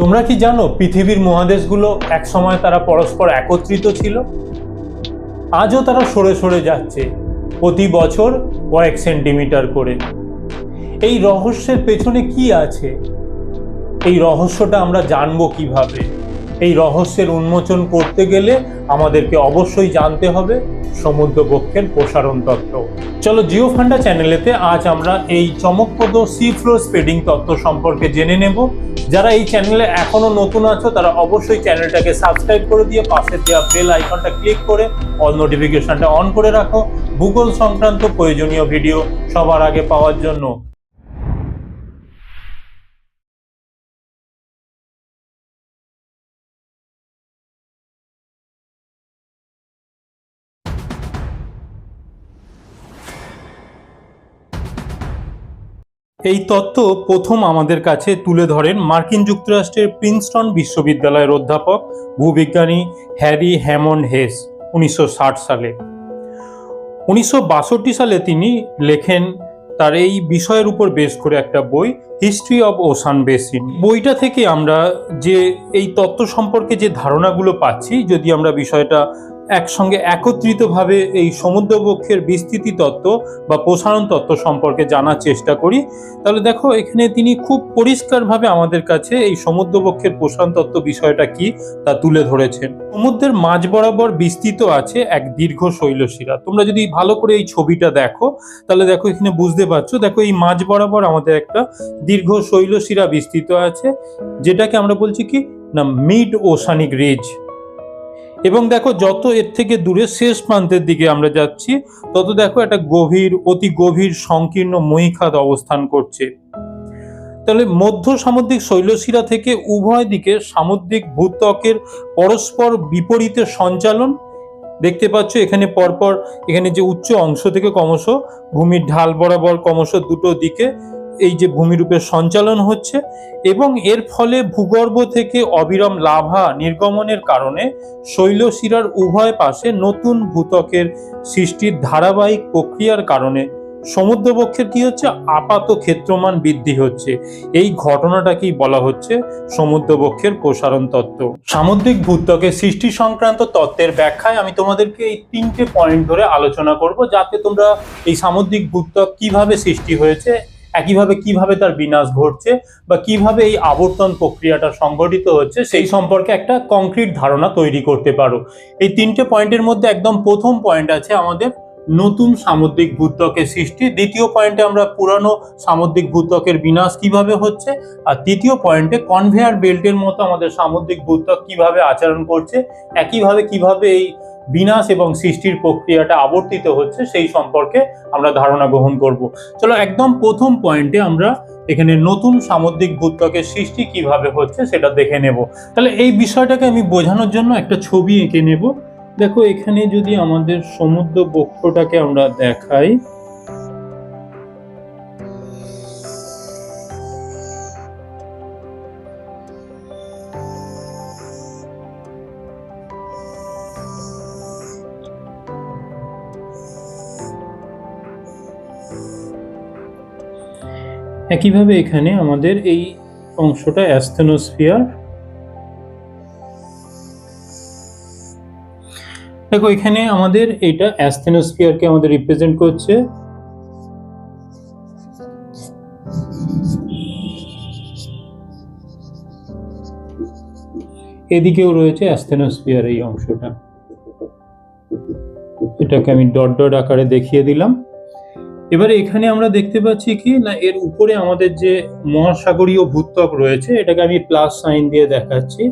তোমরা কি জানো পৃথিবীর মহাদেশগুলো একসময় তারা পরস্পর একত্রিত ছিল? আজও তারা সরে সরে যাচ্ছে প্রতি বছর কয়েক সেন্টিমিটার করে। এই রহস্যের পেছনে কি আছে? এই রহস্যটা আমরা জানব কীভাবে? এই রহস্যের উন্মোচন করতে গেলে আমাদেরকে অবশ্যই জানতে হবে সমুদ্রবক্ষের প্রসারণ তত্ত্ব। চলো জিও ফান্ডা চ্যানেলেতে আজ আমরা এই চমকপ্রদ সি ফ্লো স্প্রেডিং তত্ত্ব সম্পর্কে জেনে নেব। যারা এই চ্যানেলে এখনও নতুন আছো, তারা অবশ্যই চ্যানেলটাকে সাবস্ক্রাইব করে দিয়ে পাশে দেওয়া বেল আইকনটা ক্লিক করে অল নোটিফিকেশনটা অন করে রাখো। ভূগোল সংক্রান্ত প্রয়োজনীয় ভিডিও সবার আগে পাওয়ার জন্য। এই তত্ত্ব প্রথম আমাদের কাছে তুলে ধরেন মার্কিন যুক্তরাষ্ট্রের প্রিন্সটন বিশ্ববিদ্যালয়ের অধ্যাপক, ভূবিজ্ঞানী হ্যারি হ্যামন্ড হেস, উনিশশো ষাট সালে। উনিশশো বাষট্টি সালে তিনি লেখেন তার এই বিষয়ের উপর বেশ করে একটা বই, হিস্ট্রি অব ওশান বেসিন। বইটা থেকে আমরা যে এই তত্ত্ব সম্পর্কে যে ধারণাগুলো পাচ্ছি, যদি আমরা বিষয়টা একসঙ্গে একত্রিতভাবে এই সমুদ্রবক্ষের বিস্তৃতি তত্ত্ব বা প্রসারণ তত্ত্ব সম্পর্কে জানার চেষ্টা করি। তাহলে দেখো, এখানে তিনি খুব পরিষ্কারভাবে আমাদের কাছে এই সমুদ্রবক্ষের প্রসারণ তত্ত্ব বিষয়টা কি তা তুলে ধরেছেন। সমুদ্রের মাঝ বরাবর বিস্তৃত আছে এক দীর্ঘ শৈলশিরা তোমরা যদি ভালো করে এই ছবিটা দেখো, তাহলে দেখো এখানে বুঝতে পারছ, দেখো এই মাঝ বরাবর আমাদের একটা দীর্ঘ শৈলশিরা বিস্তৃত আছে, যেটাকে আমরা বলছি কি? না মিড ওশানিক রিজ। এবং দেখো যত এর থেকে দূরে শেষ প্রান্তের দিকে আমরা যাচ্ছি, তত দেখো একটা গভীর, অতি গভীর, সংকীর্ণ মহিখাত অবস্থান করছে। তাহলে মধ্য সামুদ্রিক শৈলশিরা থেকে উভয় দিকে সামুদ্রিক ভূত্বকের পরস্পর বিপরীতে সঞ্চালন। দেখতে পাচ্ছ এখানে পরপর, এখানে যে উচ্চ অংশ থেকে ক্রমশ, ভূমির ঢাল বরাবর ক্রমশ দুটো দিকে এই যে ভূমিরূপের সঞ্চালন হচ্ছে এবং এর ফলে ভূগর্ভ থেকে অবিরাম লাভা নির্গমনের কারণে শৈলশিরার উভয় পাশে নতুন ভূত্বকের সৃষ্টির ধারাবাহিক প্রক্রিয়ার কারণে সমুদ্রবক্ষের কি হচ্ছে? আপাত ক্ষেত্রমান বৃদ্ধি হচ্ছে। এই ঘটনাটাকেই বলা হচ্ছে সমুদ্রবক্ষের প্রসারণ তত্ত্ব। সামুদ্রিক ভূত্বকের সৃষ্টি সংক্রান্ত তত্ত্বের ব্যাখ্যায় আমি তোমাদেরকে এই তিনটে পয়েন্ট ধরে আলোচনা করব, যাতে তোমরা এই সামুদ্রিক ভূত্বক কীভাবে সৃষ্টি হয়েছে একইভাবে কীভাবে তার বিনাশ ঘটছে বা কীভাবে এই আবর্তন প্রক্রিয়াটা সংঘটিত হচ্ছে, সেই সম্পর্কে একটা কংক্রিট ধারণা তৈরি করতে পারো। এই তিনটে পয়েন্টের মধ্যে একদম প্রথম পয়েন্ট আছে আমাদের নতুন সামুদ্রিক ভূত্বকের সৃষ্টি। দ্বিতীয় পয়েন্টে আমরা পুরানো সামুদ্রিক ভূত্বকের বিনাশ কীভাবে হচ্ছে? আর তৃতীয় পয়েন্টে কনভেয়ার বেল্টের মতো আমাদের সামুদ্রিক ভূত্বক কীভাবে আচরণ করছে? একইভাবে কীভাবে এই বিনাশ এবং সৃষ্টির প্রক্রিয়াটা আবর্তিত হচ্ছে, সেই সম্পর্কে আমরা ধারণা গ্রহণ করব। চলো একদম প্রথম পয়েন্টে আমরা এখানে নতুন সামুদ্রিক ভূত্বকের সৃষ্টি কীভাবে হচ্ছে সেটা দেখে নেব। তাহলে এই বিষয়টাকে আমি বোঝানোর জন্য একটা ছবি এঁকে নেব। দেখো এখানে যদি আমাদের সমুদ্র বক্ষটাকে আমরা দেখাই একইভাবে এখানে আমাদের এই অংশটা অ্যাস্থেনোস্ফিয়ার। দেখো, এখানে আমাদের এটা অ্যাস্থেনোস্ফিয়ারকে আমাদের রিপ্রেজেন্ট করছে। এদিকেও রয়েছে অ্যাস্থেনোস্ফিয়ার এই অংশটা। এটাকে আমি ডট ডট আকারে দেখিয়ে দিলাম। এবারে এখানে আমরা দেখতে পাচ্ছি কি, না এর উপরে আমাদের যে মহাসাগরীয় ভূত্বক রয়েছে, এটাকে আমি প্লাস সাইন দিয়ে দেখাচ্ছি।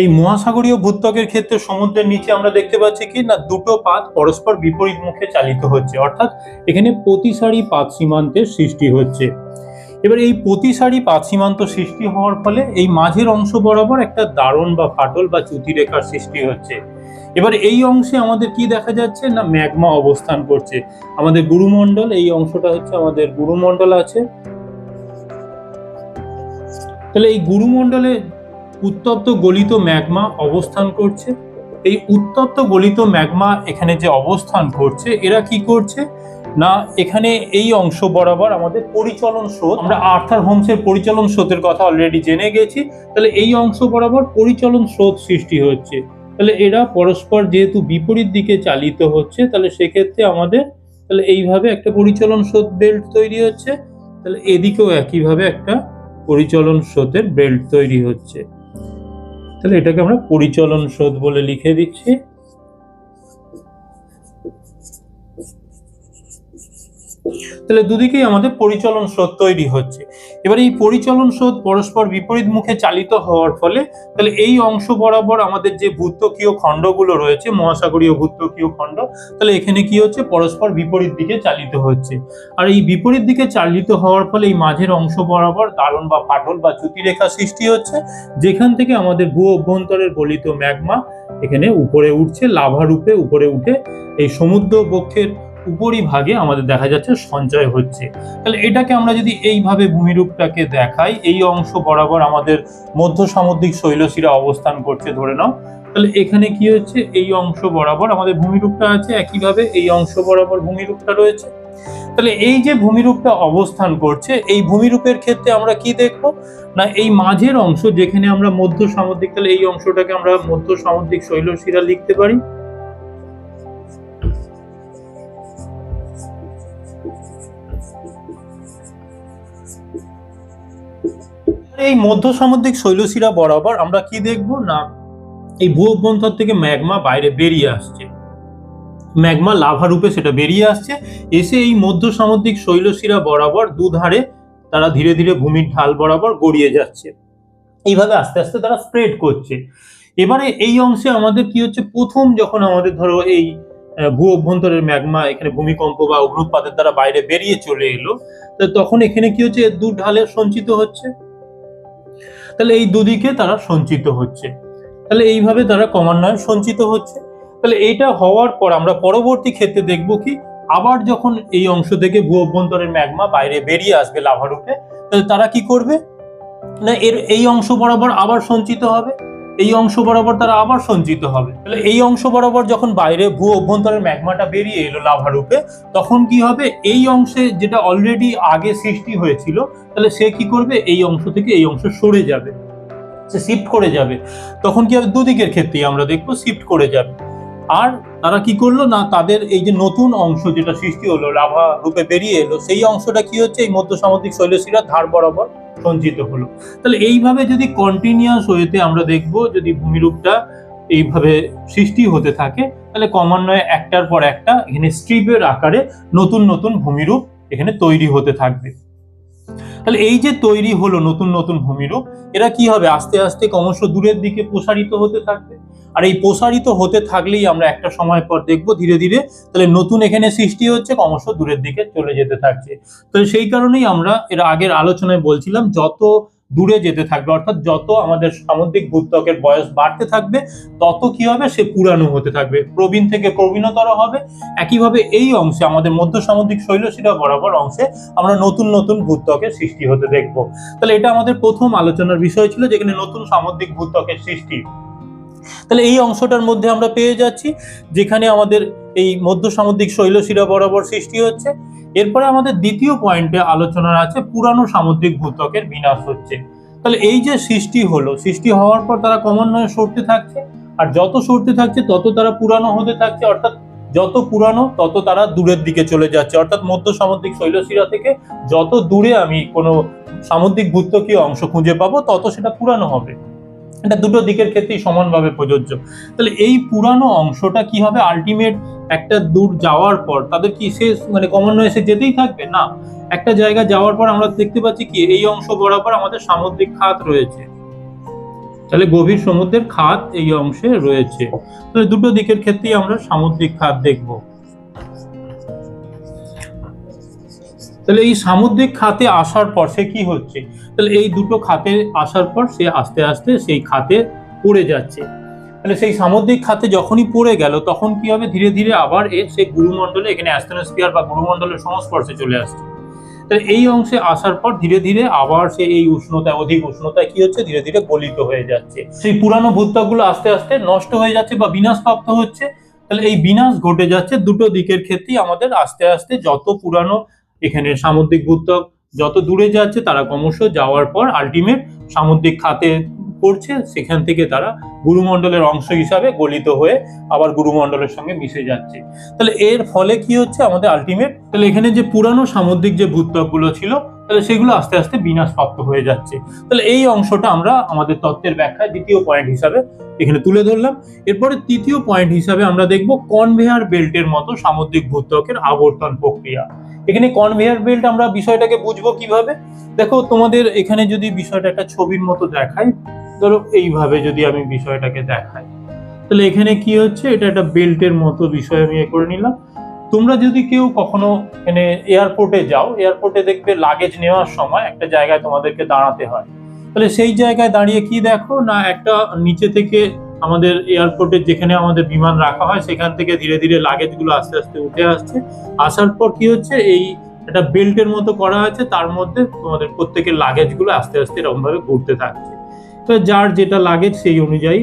এই মহাসাগরীয় ভূত্বকের ক্ষেত্রে সমুদ্রের নিচে আমরা দেখতে পাচ্ছি কি, না দুটো পাত পরস্পর বিপরীত মুখে চালিত হচ্ছে, অর্থাৎ এখানে প্রতিসারি পাত সীমান্তের সৃষ্টি হচ্ছে। এবার এই প্রতিসারি পাত সীমান্ত সৃষ্টি হওয়ার ফলে এই মাঝের অংশ বরাবর একটা দারণ বা ফাটল বা চ্যুতি রেখার সৃষ্টি হচ্ছে। এবার এই অংশে আমাদের কি দেখা যাচ্ছে? না, ম্যাগমা অবস্থান করছে। আমাদের গুরুমণ্ডল, এই অংশটা হচ্ছে আমাদের গুরুমণ্ডল আছে। তাহলে এই গুরুমণ্ডলে উত্তপ্ত গলিত ম্যাগমা অবস্থান করছে। এই উত্তপ্ত গলিত ম্যাগমা এখানে যে অবস্থান করছে, এরা কি করছে? না, এখানে এই অংশ বরাবর আমাদের পরিচলন স্রোত, আমরা আর্থার হোমসের পরিচলন স্রোতের কথা অলরেডি জেনে গেছি। তাহলে এই অংশ বরাবর পরিচলন স্রোত সৃষ্টি হচ্ছে। তাহলে এরা পরস্পর যেহেতু বিপরীত দিকে চালিত হচ্ছে, তাহলে সেক্ষেত্রে আমাদের তাহলে এইভাবে একটা পরিচলন স্রোত বেল্ট তৈরি হচ্ছে, তাহলে এদিকেও একইভাবে একটা পরিচলন স্রোতের বেল্ট তৈরি হচ্ছে। তাহলে এটাকে আমরা পরিচলন স্রোত বলে লিখে দিচ্ছি। তাহলে দুদিকেই আমাদের পরিচলন স্রোত তৈরি হচ্ছে। এবার এই পরিচলন স্রোত পরস্পর বিপরীত মুখে চালিত হওয়ার ফলে তাহলে এই অংশ বরাবর আমাদের যে ভূত্বকীয় খণ্ডগুলো রয়েছে, মহাসাগরীয় ভূত্বকীয় খণ্ড, তাহলে এখানে কি হচ্ছে? পরস্পর বিপরীত দিকে চালিত হচ্ছে। আর এই বিপরীত দিকে চালিত হওয়ার ফলে এই মাঝের অংশ বরাবর দারণ বা ফাটল বা চ্যুতিরেখা সৃষ্টি হচ্ছে, যেখান থেকে আমাদের ভূ অভ্যন্তরের গলিত ম্যাগমা এখানে উপরে উঠছে, লাভা রূপে উপরে উঠে এই সমুদ্র বক্ষের উপরিভাগে আমাদের দেখা যাচ্ছে সঞ্চয় হচ্ছে। তাহলে এটাকে আমরা যদি এইভাবে ভূমিরূপটাকে দেখাই, এই অংশ বরাবর আমাদের মধ্য সামুদ্রিক শৈলশিরা অবস্থান করছে, ধরে নাও। তাহলে এখানে কি হচ্ছে? এই অংশ বরাবর আমাদের ভূমিরূপটা আছে একইভাবে, এই অংশ বরাবর ভূমিরূপটা রয়েছে। তাহলে এই যে ভূমিরূপটা অবস্থান করছে, এই ভূমিরূপের ক্ষেত্রে আমরা কি দেখব? না, এই মাঝের অংশ যেখানে আমরা মধ্য সামুদ্রিক তাহলে এই অংশটাকে আমরা মধ্য সামুদ্রিক শৈলশিরা লিখতে পারি। এই মধ্য সামুদ্রিক শৈলশিরা বরাবর আমরা কি দেখব? না, এই ভূ অভ্যন্তর থেকে ম্যাগমা বাইরে বেরিয়ে আসছে। ম্যাগমা লাভা রূপে সেটা বেরিয়ে আসছে। এসে এই মধ্য সামুদ্রিক শৈলশিরা বরাবর দুধারে তারা ধীরে ধীরে ভূমির ঢাল বরাবর গড়িয়ে যাচ্ছে। এইভাবে আস্তে আস্তে তারা স্প্রেড করছে। এবারে এই অংশে আমাদের কি হচ্ছে? প্রথম যখন আমাদের ধরো এই ভূ অভ্যন্তরের ম্যাগমা, এখানে ভূমিকম্প বা অগ্নুৎপাতের দ্বারা বাইরে বেরিয়ে চলে এলো তখন এখানে কি হচ্ছে? দু ঢালে সঞ্চিত হচ্ছে। তাহলে এই দুদিকে তারা সঞ্চিত হচ্ছে। তাহলে এইভাবে তারা ক্রমান্বয়ে সঞ্চিত হচ্ছে। তাহলে এইটা হওয়ার পর আমরা পরবর্তী ক্ষেত্রে দেখব কি, আবার যখন এই অংশ থেকে ভূ অভ্যন্তরের ম্যাগমা বাইরে বেরিয়ে আসবে লাভারূপে তাহলে তারা কি করবে? না এর এই অংশ বরাবর আবার সঞ্চিত হবে? এই অংশ বরাবর তারা আবার সঞ্চিত হবে। তাহলে এই অংশ বরাবর যখন বাইরে ভূ অভ্যন্তরের ম্যাগমাটা বেরিয়ে এলো লাভারূপে তখন কি হবে? এই অংশে যেটা অলরেডি আগে সৃষ্টি হয়েছিল, তাহলে সে কি করবে? এই অংশ থেকে এই অংশ সরে যাবে। সে শিফট করে যাবে। তখন কি হবে? দুদিকের ক্ষেত্রেই আমরা দেখব শিফট করে যাবে। আর তারা কি করল? না, তাদের এই যে নতুন অংশ যেটা সৃষ্টি হলো, লাভা রূপে বেরিয়ে এলো, সেই অংশটা কি হচ্ছে? এই মধ্য সামুদ্রিক শৈলশিরা ধার বরাবর সঞ্চিত হলো। তাহলে এইভাবে যদি কন্টিনিউয়াস ওয়েতে আমরা দেখব, যদি ভূমিরূপটা এইভাবে সৃষ্টি হতে থাকে, তাহলে ক্রমান্বয়ে একটার পর একটা এখানে স্ট্রিপের আকারে নতুন নতুন ভূমিরূপ এখানে তৈরি হতে থাকবে। তাহলে এই যে তৈরি হলো নতুন নতুন ভূমিরূপ, এরা কি হবে? আস্তে আস্তে ক্রমশ দূরের দিকে প্রসারিত হতে থাকবে। আর এই প্রসারিত হতে থাকলেই আমরা একটা সময় পর দেখব ধীরে ধীরে তাহলে নতুন এখানে সৃষ্টি হচ্ছে, ক্রমশ দূরের দিকে চলে যেতে থাকছে। তো সেই কারণেই আমরা এর আগের আলোচনায় বলছিলাম, যত দূরে যেতে থাকবে। অর্থাৎ যত আমাদের সামুদ্রিক ভূত্বকের বয়স বাড়তে থাকবে, তত কি হবে? সে পুরানো হতে থাকবে। প্রবীণ থেকে প্রবীণতর হবে। একইভাবে এই অংশে, আমাদের মধ্য সামুদ্রিক শৈলশিরা বরাবর অংশে আমরা নতুন নতুন ভূত্বকের সৃষ্টি হতে দেখব। তাহলে এটা আমাদের প্রথম আলোচনার বিষয় ছিল যেখানে নতুন সামুদ্রিক ভূত্বকের সৃষ্টি। তাহলে এই অংশটার মধ্যে আমরা পেয়ে যাচ্ছি, যেখানে আমাদের এই মধ্য সামুদ্রিক শৈলশিরা বরাবর সৃষ্টি হচ্ছে। এরপরে আমাদের দ্বিতীয় পয়েন্টে আলোচনার আছে পুরানো সামুদ্রিক ভূত্বকের বিনাশ হচ্ছে। তাহলে এই যে সৃষ্টি হলো, সৃষ্টি হওয়ার পর তারা ক্রমান্বয়ে সরতে থাকছে, আর যত সরতে থাকছে তত তারা পুরানো হতে থাকছে, অর্থাৎ যত পুরানো তত তারা দূরের দিকে চলে যাচ্ছে। অর্থাৎ মধ্য সামুদ্রিক শৈলশিরা থেকে যত দূরে আমি কোনো সামুদ্রিক ভূত্বকীয় অংশ খুঁজে পাবো, তত সেটা পুরানো হবে। এটা দুটো দিকের ক্ষেত্রেই সমানভাবে প্রযোজ্য। তাহলে এই পুরানো অংশটা কি হবে? আলটিমেট একটা দূর যাওয়ার পর তাদের কি শেষ মানে ক্রমান্বয়ে এসে যেতেই থাকবে? না। একটা জায়গা যাওয়ার পর আমরা দেখতে পাচ্ছি কি, এই অংশ বরাবর আমাদের সামুদ্রিক খাত রয়েছে। তাহলে গভীর সমুদ্রের খাত এই অংশে রয়েছে। তাহলে দুটো দিকের ক্ষেত্রেই আমরা সামুদ্রিক খাত দেখব। তাহলে এই সামুদ্রিক খাতে আসার পর সে কি হচ্ছে? তাহলে এই দুটো খাতে আসার পর সে আস্তে আস্তে সেই খাতে পড়ে যাচ্ছে। তাহলে সেই সামুদ্রিক খাতে যখনই পড়ে গেল, তখন কি হবে? ধীরে ধীরে আবার এ সে গুরুমণ্ডলে, এখানে অ্যাস্ট্রোস্ফিয়ার বা গুরুমণ্ডলের সংস্পর্শে চলে আসছে। তাহলে এই অংশে আসার পর ধীরে ধীরে আবার সে এই উষ্ণতায় অধিক উষ্ণতায় কি হচ্ছে? ধীরে ধীরে গলিত হয়ে যাচ্ছে। সেই পুরানো ভূত্বকগুলো আস্তে আস্তে নষ্ট হয়ে যাচ্ছে বা বিনাশপ্রাপ্ত হচ্ছে। তাহলে এই বিনাশ ঘটে যাচ্ছে দুটো দিকের ক্ষেত্রেই আমাদের আস্তে আস্তে যত পুরানো এখানে সামুদ্রিক ভূত্বক যত দূরে যাচ্ছে তারা ক্রমশ যাওয়ার পর আলটিমেট সামুদ্রিক খাতে পড়ছে, সেখান থেকে তারা গুরুমণ্ডলের অংশ হিসাবে গলিত হয়ে আবার গুরুমণ্ডলের সঙ্গে মিশে যাচ্ছে। তাহলে এর ফলে কি হচ্ছে? আমাদের আলটিমেট তাহলে এখানে যে পুরানো সামুদ্রিক যে ভূত্বকগুলো ছিল তাহলে সেগুলো আস্তে আস্তে বিনাশপ্রাপ্ত হয়ে যাচ্ছে। তাহলে এই অংশটা আমরা আমাদের তত্ত্বের ব্যাখ্যায় দ্বিতীয় পয়েন্ট হিসাবে এখানে তুলে ধরলাম। এরপরে তৃতীয় পয়েন্ট হিসাবে আমরা দেখব কনভেয়ার বেল্টের মতো সামুদ্রিক ভূত্বকের আবর্তন প্রক্রিয়া। এখানে কনভেয়ার বেল্ট আমরা বিষয়টাকে বুঝব কীভাবে? দেখো, তোমাদের এখানে যদি বিষয়টা একটা ছবির মতো দেখাই, ধরো এইভাবে যদি আমি বিষয়টাকে দেখাই। তাহলে এখানে কি হচ্ছে? এটা একটা বেল্টের মতো বিষয় আমি এ করে নিলাম। তোমরা যদি কেউ কখনো এখানে এয়ারপোর্টে যাও এয়ারপোর্টে দেখবে লাগেজ নেওয়ার সময় একটা জায়গায় তোমাদেরকে দাঁড়াতে হয়। তাহলে সেই জায়গায় দাঁড়িয়ে কি দেখো? না, একটা নিচে থেকে আমাদের এয়ারপোর্টে যেখানে আমাদের বিমান রাখা হয়, সেখান থেকে ধীরে ধীরে লাগেজগুলো আস্তে আস্তে উঠে আসছে। আসার পর কি হচ্ছে? এই একটা বেল্টের মতো করা আছে, তার মধ্যে তোমাদের প্রত্যেকের লাগেজগুলো আস্তে আস্তে এরকম ভাবে ঘুরতে থাকছে। তো যার যেটা লাগেজ সেই অনুযায়ী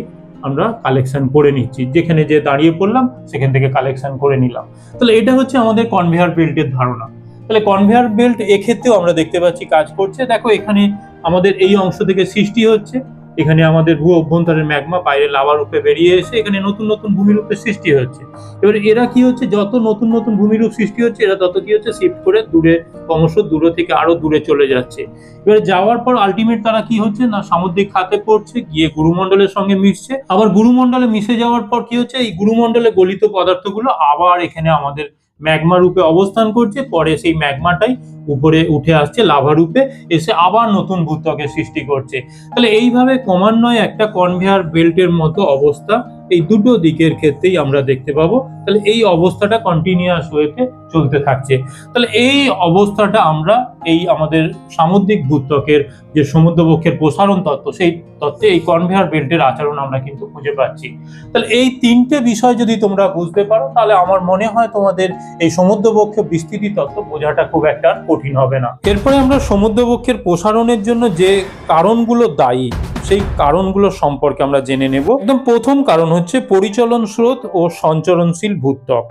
আমরা কালেকশন করে নিচ্ছি। যেখানে যে দাঁড়িয়ে পড়লাম, সেখান থেকে কালেকশন করে নিলাম। তাহলে এটা হচ্ছে আমাদের কনভেয়ার বেল্টের ধারণা। তাহলে কনভেয়ার বেল্ট এক্ষেত্রেও আমরা দেখতে পাচ্ছি কাজ করছে। দেখো এখানে আমাদের এই অংশ থেকে সৃষ্টি হচ্ছে। এখানে আমাদের ভূ অভ্যন্তরের ম্যাগমা বাইরে লাভা রূপে বেরিয়ে এসে এখানে নতুন নতুন ভূমিরূপের সৃষ্টি হচ্ছে। এবার এরা কি হচ্ছে? যত নতুন নতুন ভূমিরূপ সৃষ্টি হচ্ছে, এরা তত কি হচ্ছে? শিফট করে দূরে, ক্রমশ দূরে থেকে আরও দূরে চলে যাচ্ছে। এবার যাওয়ার পর আলটিমেট তারা কি হচ্ছে? না, সামুদ্রিক খাতে পড়ছে, গিয়ে গুরুমণ্ডলের সঙ্গে মিশছে। আবার গুরুমণ্ডলে মিশে যাওয়ার পর কি হচ্ছে? এই গুরুমণ্ডলে গলিত পদার্থগুলো আবার এখানে আমাদের ম্যাগমা রূপে অবস্থান করছে, পরে সেই ম্যাগমাটাই উপরে উঠে আসছে, লাভা রূপে এসে আবার নতুন ভূত্বকের সৃষ্টি করছে। তাহলে এইভাবে ক্রমান্বয়ে একটা কনভেয়ার বেল্টের মতো অবস্থা এই দুটো দিকের ক্ষেত্রেই আমরা দেখতে পাবো। তাহলে এই অবস্থাটা কন্টিনিউয়াস ওয়েতে চলতে থাকছে। তাহলে এই অবস্থাটা আমরা এই আমাদের সামুদ্রিক ভূত্বকের যে সমুদ্রবক্ষের প্রসারণ তত্ত্ব, সেই তত্ত্বে এই কনভেয়ার বেল্টের আচরণ আমরা কিন্তু খুঁজে পাচ্ছি। তাহলে এই তিনটে বিষয় যদি তোমরা বুঝতে পারো, তাহলে আমার মনে হয় তোমাদের এই সমুদ্রবক্ষে বিস্তৃতি তত্ত্ব বোঝাটা খুব একটা কঠিন হবে না। এরপরে আমরা সমুদ্রবক্ষের প্রসারণের জন্য যে কারণগুলো দায়ী, সেই কারণগুলো সম্পর্কে আমরা জেনে নেব। একদম প্রথম কারণ হচ্ছে পরিচলন স্রোত ও সঞ্চরণশীল ভূত্বক।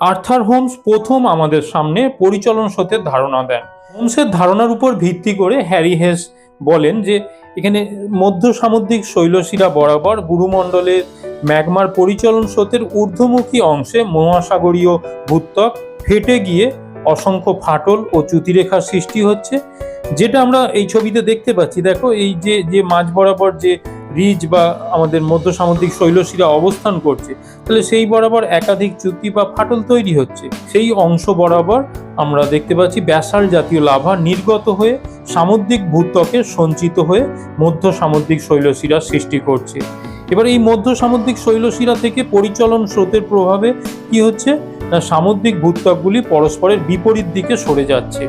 আর্থার হোমস প্রথম আমাদের সামনে পরিচলন স্রোতের ধারণা দেন। হোমসের ধারণার উপর ভিত্তি করে হ্যারি হেস বলেন যে, এখানে মধ্য সামুদ্রিক শৈলশিরা বরাবর গুরুমণ্ডলের ম্যাগমার পরিচলন স্রোতের ঊর্ধ্বমুখী অংশে মহাসাগরীয় ভূত্বক ফেটে গিয়ে অসংখ্য ফাটল ও চ্যুতিরেখার সৃষ্টি হচ্ছে। যেটা আমরা এই ছবিতে দেখতে পাচ্ছি। দেখো, এই যে যে মাঝ বরাবর যে রিজ বা আমাদের মধ্য সামুদ্রিক শৈলশিরা অবস্থান করছে, তাহলে সেই বরাবর একাধিক চ্যুতি বা ফাটল তৈরি হচ্ছে। সেই অংশ বরাবর আমরা দেখতে পাচ্ছি ব্যাসাল জাতীয় লাভা নির্গত হয়ে সামুদ্রিক ভূত্বকে সঞ্চিত হয়ে মধ্য সামুদ্রিক শৈলশিরা সৃষ্টি করছে। এবার এই মধ্য সামুদ্রিক শৈলশিরা থেকে পরিচলন স্রোতের প্রভাবে কি হচ্ছে? না সামুদ্রিক ভূত্বকগুলি পরস্পরের বিপরীত দিকে সরে যাচ্ছে।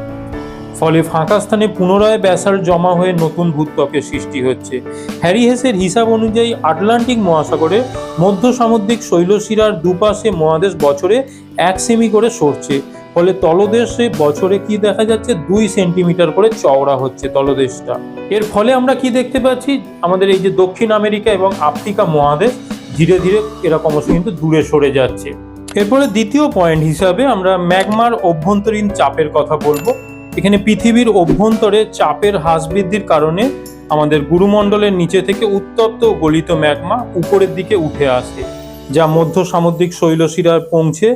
ফলে ফাঁকা স্থানে পুনরায় ব্যাসার জমা হয়ে নতুন ভূত্বকের সৃষ্টি হচ্ছে। হ্যারি হেসের হিসাব অনুযায়ী আটলান্টিক মহাসাগরে মধ্য সামুদ্রিক শৈলশিরার দুপাশে মহাদেশ বছরে এক সেমি করে সরছে। ফলে তলদেশে বছরে কি দেখা যাচ্ছে? দুই সেন্টিমিটার করে চওড়া হচ্ছে তলদেশটা। এর ফলে আমরা কি দেখতে পাচ্ছি? আমাদের এই যে দক্ষিণ আমেরিকা এবং আফ্রিকা মহাদেশ ধীরে ধীরে এরা ক্রমশ কিন্তু দূরে সরে যাচ্ছে। এরপরে দ্বিতীয় পয়েন্ট হিসাবে আমরা ম্যাগমার অভ্যন্তরীণ চাপের কথা বলব। এখানে পৃথিবীর অভ্যন্তরে চাপের হ্রাস বৃদ্ধির কারণে আমাদের গুরুমণ্ডলের নিচে থেকে উত্তপ্ত গলিত ম্যাগমা উপরের দিকে উঠে আসে, যা মধ্য সামুদ্রিক শৈলশিরায় পৌঁছে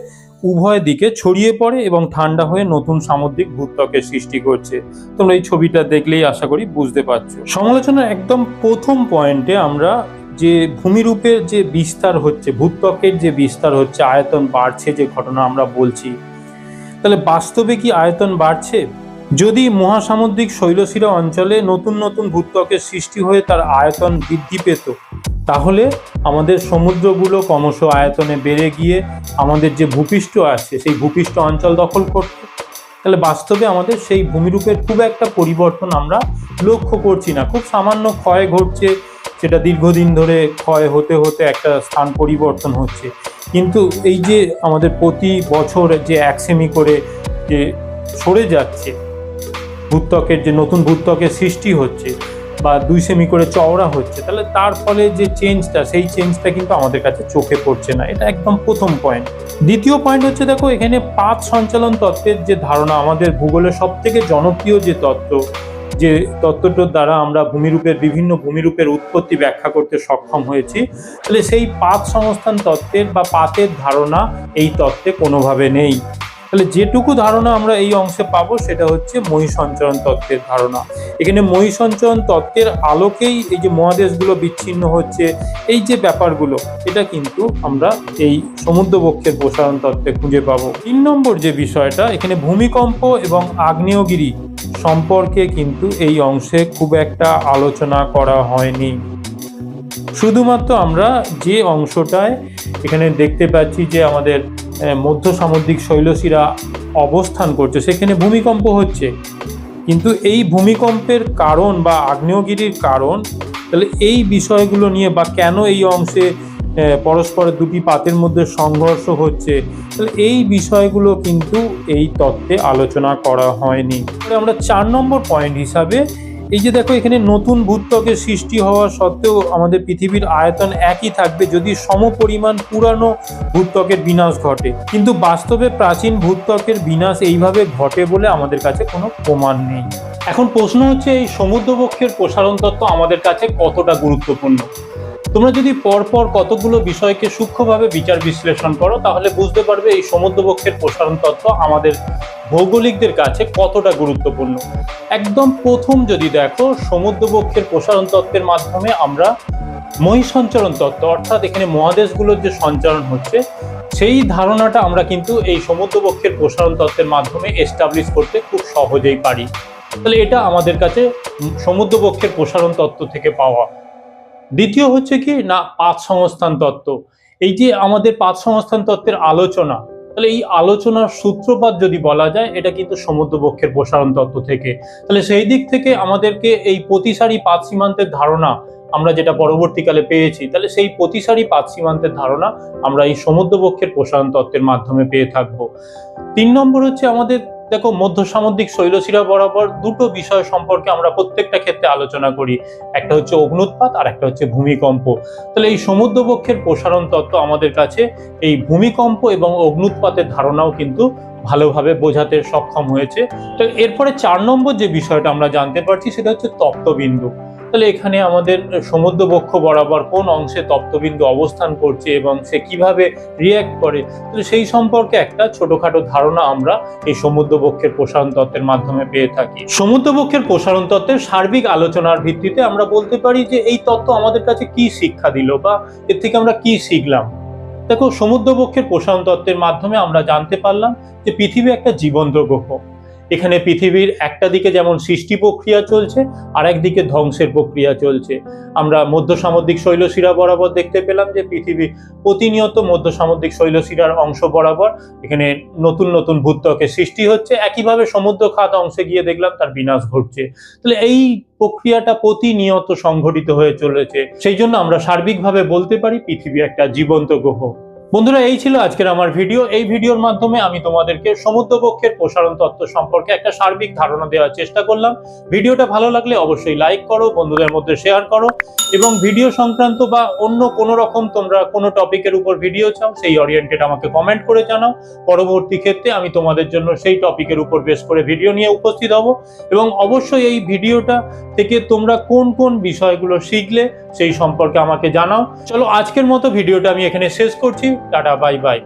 উভয় দিকে ছড়িয়ে পড়ে এবং ঠান্ডা হয়ে নতুন সামুদ্রিক ভূত্বকের সৃষ্টি করছে। তোমরা এই ছবিটা দেখলেই আশা করি বুঝতে পারছ। সমালোচনার একদম প্রথম পয়েন্টে আমরা যে ভূমিরূপের যে বিস্তার হচ্ছে, ভূত্বকের যে বিস্তার হচ্ছে, আয়তন বাড়ছে যে ঘটনা আমরা বলছি, তাহলে বাস্তবে কি আয়তন বাড়ছে? যদি মহাসামুদ্রিক শৈলশিরা অঞ্চলে নতুন নতুন ভূত্বকের সৃষ্টি হয়ে তার আয়তন বৃদ্ধি পেত, তাহলে আমাদের সমুদ্রগুলো ক্রমশ আয়তনে বেড়ে গিয়ে আমাদের যে ভূপৃষ্ঠ আছে, সেই ভূপৃষ্ঠ অঞ্চল দখল করত। তাহলে বাস্তবে আমাদের সেই ভূমিরূপের খুব একটা পরিবর্তন আমরা লক্ষ্য করছি না। খুব সামান্য ক্ষয় ঘটছে, সেটা দীর্ঘদিন ধরে ক্ষয় হতে হতে একটা স্থান পরিবর্তন হচ্ছে। কিন্তু এই যে আমাদের প্রতি বছর যে এক সেমি করে যে সরে যাচ্ছে ভূত্বকের যে নতুন ভূত্বকের সৃষ্টি হচ্ছে বা দুই সেমি করে চওড়া হচ্ছে, তাহলে তার ফলে যে চেঞ্জটা সেই চেঞ্জটা কিন্তু আমাদের কাছে চোখে পড়ছে না। এটা একদম প্রথম পয়েন্ট দ্বিতীয় পয়েন্ট হচ্ছে, দেখো, এখানে পাত সঞ্চালন তত্ত্বের যে ধারণা, আমাদের ভূগোলের সব থেকে জনপ্রিয় যে তত্ত্ব, যে তত্ত্বটার দ্বারা আমরা ভূমিরূপের, বিভিন্ন ভূমিরূপের উৎপত্তি ব্যাখ্যা করতে সক্ষম হয়েছি, তাহলে সেই পাত সংস্থান তত্ত্বের বা পাতের ধারণা এই তত্ত্বে কোনোভাবে নেই। তাহলে যেটুকু ধারণা আমরা এই অংশে পাবো সেটা হচ্ছে মহী সঞ্চরণ তত্ত্বের ধারণা। এখানে মহী সঞ্চরণ তত্ত্বের আলোকেই এই যে মহাদেশগুলো বিচ্ছিন্ন হচ্ছে, এই যে ব্যাপারগুলো, এটা কিন্তু আমরা এই সমুদ্রবক্ষের প্রসারণ তত্ত্বে খুঁজে পাবো। তিন নম্বর যে বিষয়টা, এখানে ভূমিকম্প এবং আগ্নেয়গিরি সম্পর্কে কিন্তু এই অংশে খুব একটা আলোচনা করা হয়নি। শুধুমাত্র আমরা যে অংশটায় এখানে দেখতে পাচ্ছি যে আমাদের মধ্য সামুদ্রিক শৈলশিরা অবস্থান করছে। সেখানে ভূমিকম্প হচ্ছে। কিন্তু এই ভূমিকম্পের কারণ বা আগ্নেয়গিরির কারণ, তাহলে এই বিষয়গুলো নিয়ে বা কেন এই অংশে পরস্পরের দুটি পাতের মধ্যে সংঘর্ষ হচ্ছে, তাহলে এই বিষয়গুলো কিন্তু এই তত্ত্বে আলোচনা করা হয়নি। আমরা চার নম্বর পয়েন্ট হিসাবে এই যে দেখো, এখানে নতুন ভূত্বকের সৃষ্টি হওয়া সত্ত্বেও আমাদের পৃথিবীর আয়তন একই থাকবে যদি সমপরিমাণ পুরানো ভূত্বকের বিনাশ ঘটে। কিন্তু বাস্তবে প্রাচীন ভূত্বকের বিনাশ এইভাবে ঘটে বলে আমাদের কাছে কোনো প্রমাণ নেই। এখন প্রশ্ন হচ্ছে, এই সমুদ্রবক্ষের প্রসারণ তত্ত্ব আমাদের কাছে কতটা গুরুত্বপূর্ণ? তোমরা যদি পরপর কতগুলো বিষয়কে সূক্ষ্মভাবে বিচার বিশ্লেষণ করো, তাহলে বুঝতে পারবে এই সমুদ্রবক্ষের প্রসারণ তত্ত্ব আমাদের ভৌগোলিকদের কাছে কতটা গুরুত্বপূর্ণ। একদম প্রথম যদি দেখো, সমুদ্রবক্ষের প্রসারণ তত্ত্বের মাধ্যমে আমরা মহিসঞ্চরণ তত্ত্ব, অর্থাৎ এখানে মহাদেশগুলোর যে সঞ্চারণ হচ্ছে, সেই ধারণাটা আমরা কিন্তু এই সমুদ্রবক্ষের প্রসারণ তত্ত্বের মাধ্যমে এস্টাবলিশ করতে খুব সহজেই পারি। তাহলে এটা আমাদের কাছে সমুদ্রবক্ষের প্রসারণ তত্ত্ব থেকে পাওয়া দ্বিতীয় হচ্ছে কি, না পাত সংস্থান তত্ত্ব। এই যে আমাদের পাত সংস্থান তত্ত্বের আলোচনা, তাহলে এই আলোচনার সূত্রপাত যদি বলা যায়, এটা কিন্তু সমুদ্রবক্ষের প্রসারণ তত্ত্ব থেকে। তাহলে সেই দিক থেকে আমাদেরকে এই প্রতিসারী পাত সীমান্তের ধারণা আমরা যেটা পরবর্তীকালে পেয়েছি, তাহলে সেই প্রতিসারী পাত সীমান্তের ধারণা আমরা এই সমুদ্রবক্ষের প্রসারণ তত্ত্বের মাধ্যমে পেয়ে থাকব। তিন নম্বর হচ্ছে আমাদের দেখো মধ্য সামুদ্রিক শৈলশিরা বরাবর দুটো বিষয় সম্পর্কে আমরা প্রত্যেকটা ক্ষেত্রে আলোচনা করি। একটা হচ্ছে অগ্নুৎপাত আর একটা হচ্ছে ভূমিকম্প। তাহলে এই সমুদ্রবক্ষের প্রসারণ তত্ত্ব আমাদের কাছে, এই ভূমিকম্প এবং অগ্নুৎপাতের ধারণাও কিন্তু ভালোভাবে বোঝাতে সক্ষম হয়েছে। তো এরপরে চার নম্বর যে বিষয়টা আমরা জানতে পারছি, সেটা হচ্ছে তপ্তবিন্দু। তাহলে এখানে আমাদের সমুদ্রবক্ষ বরাবর কোন অংশে তপ্তবিন্দু অবস্থান করছে এবং সে কীভাবে রিয়্যাক্ট করে? তাহলে সেই সম্পর্কে একটা ছোটখাটো ধারণা আমরা এই সমুদ্রবক্ষের প্রসারণ তত্ত্বের মাধ্যমে পেয়ে থাকি। সমুদ্রবক্ষের প্রসারণ তত্ত্বের সার্বিক আলোচনার ভিত্তিতে আমরা বলতে পারি যে এই তত্ত্ব আমাদের কাছে কি শিক্ষা দিল বা এর থেকে আমরা কি শিখলাম? দেখো, সমুদ্রবক্ষের প্রসারণ তত্ত্বের মাধ্যমে আমরা জানতে পারলাম যে পৃথিবী একটা জীবন্ত গ্রহ এখানে পৃথিবীর একটা দিকে যেমন সৃষ্টি প্রক্রিয়া চলছে আর একদিকে ধ্বংসের প্রক্রিয়া চলছে। আমরা মধ্য সামুদ্রিক শৈলশিরা বরাবর দেখতে পেলাম যে পৃথিবী প্রতিনিয়ত মধ্য সামুদ্রিক শৈলশিরার অংশ বরাবর এখানে নতুন নতুন ভূত্বকের সৃষ্টি হচ্ছে। একইভাবে সমুদ্র খাত অংশে গিয়ে দেখলাম তার বিনাশ ঘটছে। তাহলে এই প্রক্রিয়াটা প্রতিনিয়ত সংঘটিত হয়ে চলেছে। সেই জন্য আমরা সার্বিকভাবে বলতে পারি পৃথিবী একটা জীবন্ত গ্রহ। বন্ধুরা, এই ছিল আজকের আমার ভিডিও। এই ভিডিওর মাধ্যমে আমি তোমাদেরকে সমুদ্রবক্ষের প্রসারণ তত্ত্ব সম্পর্কে একটা সার্বিক ধারণা দেওয়ার চেষ্টা করলাম। ভিডিওটা ভালো লাগলে অবশ্যই লাইক করো, বন্ধুদের মধ্যে শেয়ার করো এবং ভিডিও সংক্রান্ত বা অন্য কোনো রকম তোমরা কোনো টপিকের উপর ভিডিও চাও, সেই ওরিয়েন্টেড আমাকে কমেন্ট করে জানাও। পরবর্তী ক্ষেত্রে আমি তোমাদের জন্য সেই টপিকের উপর বেশ করে ভিডিও নিয়ে উপস্থিত হব এবং অবশ্যই এই ভিডিওটা থেকে তোমরা কোন কোন বিষয়গুলো শিখলে সেই সম্পর্কে আমাকে জানাও। চলো, আজকের মতো ভিডিওটা আমি এখানে শেষ করছি। Tata bye bye.